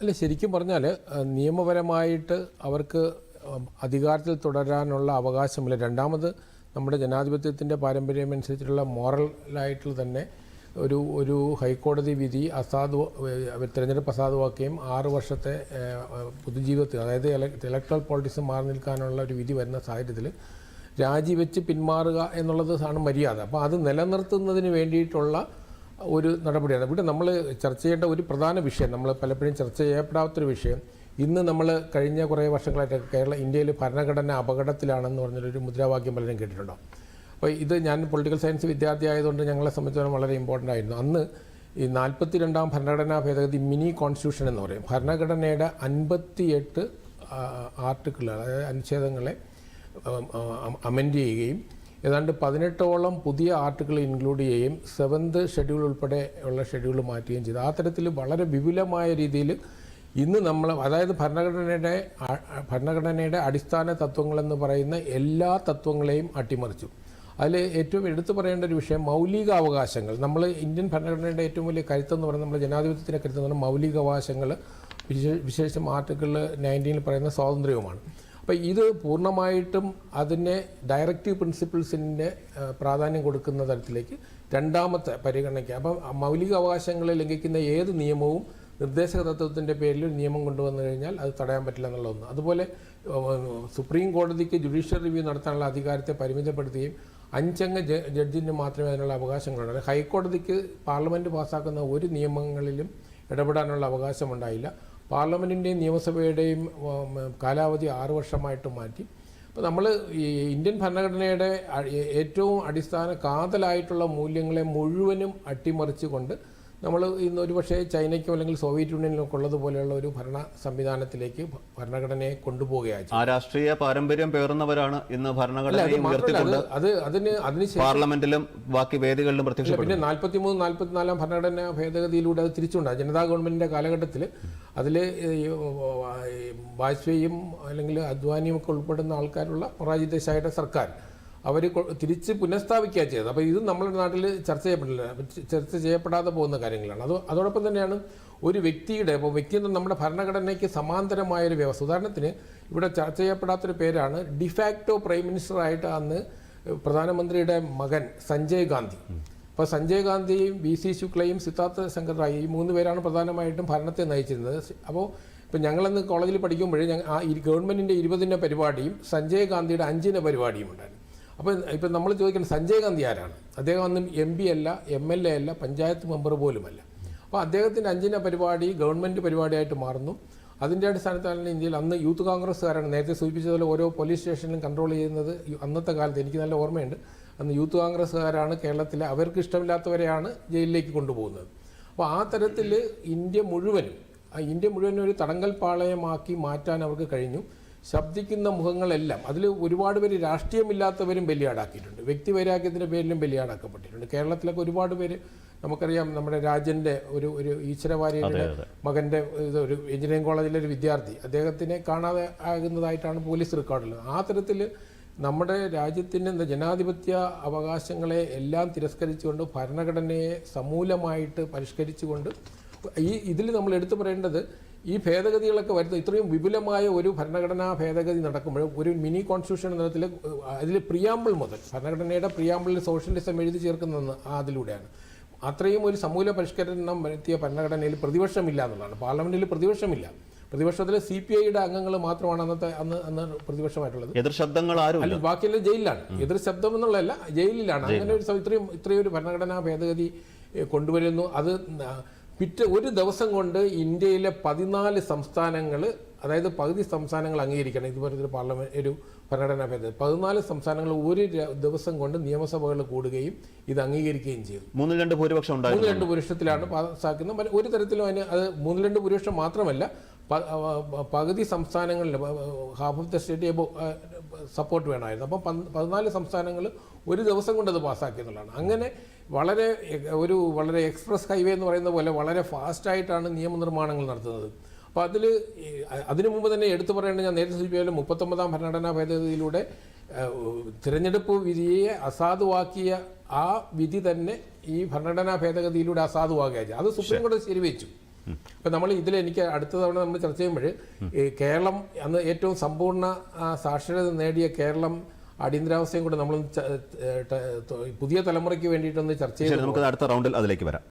അല്ല ശരിക്കും പറഞ്ഞാൽ നിയമപരമായിട്ട് അവർക്ക് അധികാരത്തിൽ തുടരാനുള്ള അവകാശമില്ല. രണ്ടാമത് നമ്മുടെ ജനാധിപത്യത്തിന്റെ പാരമ്പര്യമനുസരിച്ചിട്ടുള്ള മോറലായിട്ടുള്ള തന്നെ ഒരു ഒരു ഹൈക്കോടതി വിധി അസാധു തിരഞ്ഞെടുപ്പ് അസാധുവാക്കുകയും ആറ് വർഷത്തെ പൊതുജീവിതത്തിൽ അതായത് ഇലക്ട്രൽ പോളിറ്റിക്സ് മാറി നിൽക്കാനുള്ള ഒരു വിധി വരുന്ന സാഹചര്യത്തിൽ രാജിവെച്ച് പിന്മാറുക എന്നുള്ളത് ആണ് മര്യാദ. അപ്പോൾ അത് നിലനിർത്തുന്നതിന് വേണ്ടിയിട്ടുള്ള ഒരു നടപടിയാണ്. ഇവിടെ നമ്മൾ ചർച്ച ചെയ്യേണ്ട ഒരു പ്രധാന വിഷയം നമ്മൾ പലപ്പോഴും ചർച്ച ചെയ്യപ്പെടാത്തൊരു വിഷയം ഇന്ന് നമ്മൾ കഴിഞ്ഞ കുറേ വർഷങ്ങളായിട്ട് കേരള ഇന്ത്യയിൽ ഭരണഘടന അപകടത്തിലാണെന്ന് പറഞ്ഞൊരു മുദ്രാവാക്യം പലരും കേട്ടിട്ടുണ്ടോ? അപ്പോൾ ഇത് ഞാൻ പൊളിറ്റിക്കൽ സയൻസ് വിദ്യാർത്ഥി ആയതുകൊണ്ട് ഞങ്ങളെ സംബന്ധിച്ചിടത്തോളം വളരെ ഇമ്പോർട്ടന്റ് ആയിരുന്നു. അന്ന് ഈ നാൽപ്പത്തി രണ്ടാം ഭരണഘടനാ ഭേദഗതി മിനി കോൺസ്റ്റിറ്റ്യൂഷൻ എന്ന് പറയും. ഭരണഘടനയുടെ അൻപത്തിയെട്ട് ആർട്ടിക്കിളുകൾ അതായത് അനുച്ഛേദങ്ങളെ അമെൻഡ് ചെയ്യുകയും ഏതാണ്ട് പതിനെട്ടോളം പുതിയ ആർട്ടിക്കിൾ ഇൻക്ലൂഡ് ചെയ്യുകയും സെവൻത് ഷെഡ്യൂൾ ഉൾപ്പെടെ ഉള്ള ഷെഡ്യൂൾ മാറ്റുകയും ചെയ്തു. ആ തരത്തിൽ വളരെ വിപുലമായ രീതിയിൽ ഇന്ന് നമ്മൾ അതായത് ഭരണഘടനയുടെ ഭരണഘടനയുടെ അടിസ്ഥാന തത്വങ്ങളെന്ന് പറയുന്ന എല്ലാ തത്വങ്ങളെയും അട്ടിമറിച്ചു. അതിൽ ഏറ്റവും എടുത്തു പറയേണ്ട ഒരു വിഷയം മൗലിക അവകാശങ്ങൾ നമ്മൾ ഇന്ത്യൻ ഭരണഘടനയുടെ ഏറ്റവും വലിയ കരുത്തെന്ന് പറയുന്നത് നമ്മുടെ ജനാധിപത്യത്തിന്റെ കരുത്തെന്ന് പറഞ്ഞാൽ മൗലിക അവകാശങ്ങൾ വിശേ വിശേഷം ആർട്ടിക്കിൾ നയന്റീനിൽ പറയുന്ന സ്വാതന്ത്ര്യവുമാണ്. അപ്പോൾ ഇത് പൂർണമായിട്ടും അതിനെ ഡയറക്റ്റീവ് പ്രിൻസിപ്പിൾസിന്റെ പ്രാധാന്യം കൊടുക്കുന്ന തരത്തിലേക്ക് രണ്ടാമത്തെ പരിഗണനയ്ക്ക് അപ്പം മൗലിക അവകാശങ്ങളെ ലംഘിക്കുന്ന ഏത് നിയമവും നിർദ്ദേശക തത്വത്തിന്റെ പേരിൽ നിയമം കൊണ്ടുവന്നു കഴിഞ്ഞാൽ അത് തടയാൻ പറ്റില്ല എന്നുള്ള ഒന്ന് അതുപോലെ സുപ്രീം കോടതിക്ക് ജുഡീഷ്യൽ റിവ്യൂ നടത്താനുള്ള അധികാരത്തെ പരിമിതപ്പെടുത്തുകയും അഞ്ചംഗ ജഡ്ജിന് മാത്രമേ അതിനുള്ള അവകാശങ്ങളുണ്ട് ഹൈക്കോടതിക്ക് പാർലമെന്റ് പാസ്സാക്കുന്ന ഒരു നിയമങ്ങളിലും ഇടപെടാനുള്ള അവകാശമുണ്ടായില്ല പാർലമെന്റിന്റെയും നിയമസഭയുടെയും കാലാവധി ആറു വർഷമായിട്ട് മാറ്റി. അപ്പോൾ നമ്മൾ ഈ ഇന്ത്യൻ ഭരണഘടനയുടെ ഏറ്റവും അടിസ്ഥാന കാതലായിട്ടുള്ള മൂല്യങ്ങളെ മുഴുവനും അട്ടിമറിച്ചുകൊണ്ട് നമ്മൾ ഇന്ന് ഒരുപക്ഷെ ചൈനയ്ക്കോ അല്ലെങ്കിൽ സോവിയറ്റ് യൂണിയനിലൊക്കെ ഉള്ളതുപോലെയുള്ള ഒരു ഭരണ സംവിധാനത്തിലേക്ക് ഭരണഘടനയെ കൊണ്ടുപോവുകയാണ് ആ രാഷ്ട്രീയ പാരമ്പര്യം പേറുന്നവരാണ് ഇന്ന് ഭരണഘടനയെ ഉയർത്തിക്കൊണ്ട് അത് അത് അതിന് അതിന് പാർലമെന്റിലും ബാക്കി വേദികളിലും പ്രത്യക്ഷപ്പെടുന്നത് പിന്നെ നാൽപ്പത്തിമൂന്ന് നാൽപ്പത്തിനാലാം ഭരണഘടനാ ഭേദഗതിയിലൂടെ അത് തിരിച്ചുണ്ടായി ജനതാ ഗവൺമെന്റിന്റെ കാലഘട്ടത്തിൽ അതിൽ വാജ്പേയിയും അല്ലെങ്കിൽ അദ്വാനിയും ഒക്കെ ഉൾപ്പെടുന്ന ആൾക്കാരുള്ള മൊറാജി ദേശായിയുടെ സർക്കാർ അവർ തിരിച്ച് പുനഃസ്ഥാപിക്കുക ചെയ്തത്. അപ്പോൾ ഇത് നമ്മുടെ നാട്ടിൽ ചർച്ച ചെയ്യപ്പെടില്ല ചർച്ച ചെയ്യപ്പെടാതെ പോകുന്ന കാര്യങ്ങളാണ്. അത് അതോടൊപ്പം തന്നെയാണ് ഒരു വ്യക്തിയുടെ ഇപ്പോൾ വ്യക്തി നമ്മുടെ ഭരണഘടനയ്ക്ക് സമാന്തരമായൊരു വ്യവസ്ഥ. ഉദാഹരണത്തിന് ഇവിടെ ചർച്ച ചെയ്യപ്പെടാത്തൊരു പേരാണ് ഡിഫാക്റ്റോ പ്രൈം മിനിസ്റ്ററായിട്ട് അന്ന് പ്രധാനമന്ത്രിയുടെ മകൻ സഞ്ജയ് ഗാന്ധി. അപ്പോൾ സഞ്ജയ് ഗാന്ധിയും വി സി ശുക്ലയും സിദ്ധാർത്ഥ ശങ്കർ റായി ഈ മൂന്ന് പേരാണ് പ്രധാനമായിട്ടും ഭരണത്തെ നയിച്ചിരുന്നത്. അപ്പോൾ ഇപ്പം ഞങ്ങളന്ന് കോളേജിൽ പഠിക്കുമ്പോഴേ ഞങ്ങൾ ആ ഗവൺമെന്റിന്റെ ഇരുപതിന്റെ പരിപാടിയും സഞ്ജയ് ഗാന്ധിയുടെ അഞ്ചിന്റെ പരിപാടിയും ഉണ്ടായിരുന്നു. അപ്പോൾ ഇപ്പം നമ്മൾ ചോദിക്കുന്നത് സഞ്ജയ് ഗാന്ധി ആരാണ്? അദ്ദേഹം ഒന്നും എം പി അല്ല എം എൽ എ അല്ല പഞ്ചായത്ത് മെമ്പർ പോലുമല്ല. അപ്പോൾ അദ്ദേഹത്തിന്റെ അഞ്ചിന പരിപാടി ഗവൺമെന്റ് പരിപാടിയായിട്ട് മാറുന്നു. അതിന്റെ അടിസ്ഥാനത്തിലാണ് ഇന്ത്യയിൽ അന്ന് യൂത്ത് കോൺഗ്രസ്സുകാരാണ് നേരത്തെ സൂചിപ്പിച്ചതുപോലെ ഓരോ പോലീസ് സ്റ്റേഷനിലും കൺട്രോൾ ചെയ്യുന്നത് അന്നത്തെ കാലത്ത്. എനിക്ക് നല്ല ഓർമ്മയുണ്ട്. അന്ന് യൂത്ത് കോൺഗ്രസ്സുകാരാണ് കേരളത്തിലെ അവർക്ക് ഇഷ്ടമില്ലാത്തവരെയാണ് ജയിലിലേക്ക് കൊണ്ടുപോകുന്നത്. അപ്പോൾ ആ തരത്തിൽ ഇന്ത്യ മുഴുവനും ഇന്ത്യ മുഴുവനും ഒരു തടങ്കൽ പാളയമാക്കി മാറ്റാൻ അവർക്ക് കഴിഞ്ഞു. ശബ്ദിക്കുന്ന മുഖങ്ങളെല്ലാം അതിൽ ഒരുപാട് പേര് രാഷ്ട്രീയമില്ലാത്തവരും ബലിയാടാക്കിയിട്ടുണ്ട്. വ്യക്തി വൈരാഗ്യത്തിന്റെ പേരിലും ബലിയാടാക്കപ്പെട്ടിട്ടുണ്ട്. കേരളത്തിലൊക്കെ ഒരുപാട് പേര് നമുക്കറിയാം നമ്മുടെ രാജന്റെ ഒരു ഒരു ഈശ്വരവാര്യരുടെ മകന്റെ ഇത് ഒരു എഞ്ചിനീയറിംഗ് കോളേജിലെ ഒരു വിദ്യാർത്ഥി. അദ്ദേഹത്തിനെ കാണാതെ ആകുന്നതായിട്ടാണ് പോലീസ് റെക്കോർഡുള്ളത്. ആ തരത്തിൽ നമ്മുടെ രാജ്യത്തിന്റെ ജനാധിപത്യ അവകാശങ്ങളെ എല്ലാം തിരസ്കരിച്ചുകൊണ്ട് ഭരണഘടനയെ സമൂലമായിട്ട് പരിഷ്കരിച്ചുകൊണ്ട് ഈ ഇതിൽ നമ്മൾ എടുത്തു പറയേണ്ടത് ഈ ഭേദഗതികളൊക്കെ വരുന്നത് ഇത്രയും വിപുലമായ ഒരു ഭരണഘടനാ ഭേദഗതി നടക്കുമ്പോൾ ഒരു മിനി കോൺസ്റ്റിറ്റ്യൂഷൻ എന്ന തരത്തിൽ അതിൽ പ്രിയാമ്പിൾ മുതൽ ഭരണഘടനയുടെ പ്രിയാമ്പിളിൽ സോഷ്യലിസം എഴുതി ചേർക്കുന്ന അതിലൂടെയാണ്. അത്രയും ഒരു സമൂല പരിഷ്കരണം വരുത്തിയ ഭരണഘടനയിൽ പ്രതിപക്ഷമില്ല എന്നുള്ളതാണ്. പാർലമെന്റിൽ പ്രതിപക്ഷമില്ല. പ്രതിപക്ഷത്തിൽ സി പി ഐയുടെ അംഗങ്ങൾ മാത്രമാണ് അന്നത്തെ അന്ന് അന്ന് പ്രതിപക്ഷമായിട്ടുള്ളത്. എതിർ ശബ്ദങ്ങൾ ആരും അല്ല ബാക്കിയെല്ലാം ജയിലിലാണ്. എതിർ ശബ്ദം എന്നുള്ളതല്ല ജയിലിലാണ്. അങ്ങനെ ഒരു ഇത്രയും ഇത്രയും ഒരു ഭരണഘടനാ ഭേദഗതി കൊണ്ടുവരുന്നു. അത് പിറ്റേ ഒരു ദിവസം കൊണ്ട് ഇന്ത്യയിലെ പതിനാല് സംസ്ഥാനങ്ങൾ അതായത് പകുതി സംസ്ഥാനങ്ങൾ അംഗീകരിക്കണം. ഇതുപോലത്തെ ഒരു പാർലമെന്റ് ഒരു ഭരണഘടനാ ഭേദം പതിനാല് സംസ്ഥാനങ്ങൾ ഒരു ദിവസം കൊണ്ട് നിയമസഭകൾ കൂടുകയും ഇത് അംഗീകരിക്കുകയും ചെയ്തു. മൂന്ന് രണ്ട് ഭൂരിപക്ഷം മൂന്ന് രണ്ട് പുരുഷത്തിലാണ് പാസ്സാക്കുന്നത് ഒരു തരത്തിലും അതിന് അത് മൂന്ന് രണ്ട് പുരുഷം മാത്രമല്ല പകുതി സംസ്ഥാനങ്ങളിൽ half of the state support വേണമായിരുന്നു. അപ്പം പതിനാല് സംസ്ഥാനങ്ങൾ ഒരു ദിവസം കൊണ്ട് അത് പാസ്സാക്കിയെന്നുള്ളതാണ്. അങ്ങനെ വളരെ ഒരു വളരെ എക്സ്പ്രസ് ഹൈവേ എന്ന് പറയുന്ന പോലെ വളരെ ഫാസ്റ്റായിട്ടാണ് നിയമനിർമ്മാണങ്ങൾ നടത്തുന്നത്. അപ്പോൾ അതിൽ അതിനു മുമ്പ് തന്നെ എടുത്തു പറയേണ്ടത് ഞാൻ നേരത്തെ സൂചിപ്പിച്ചാലും മുപ്പത്തൊമ്പതാം ഭരണഘടനാ ഭേദഗതിയിലൂടെ തിരഞ്ഞെടുപ്പ് വിധിയെ അസാധുവാക്കിയ ആ വിധി തന്നെ ഈ ഭരണഘടനാ ഭേദഗതിയിലൂടെ അസാധുവാകുകയാണ് അത് സുപ്രീം കോടതി ശരിവെച്ചു. ഇപ്പം നമ്മൾ ഇതിൽ എനിക്ക് അടുത്ത തവണ നമ്മൾ ചർച്ച ചെയ്യുമ്പോൾ ഈ കേരളം അന്ന് ഏറ്റവും സമ്പൂർണ സാക്ഷരത നേടിയ കേരളം അടിയന്തരാവസ്ഥയും കൂടെ നമ്മൾ പുതിയ തലമുറയ്ക്ക് വേണ്ടിയിട്ടൊന്ന് ചർച്ച ചെയ്ത് നമുക്ക് അടുത്ത റൗണ്ടിൽ അതിലേക്ക് വരാം.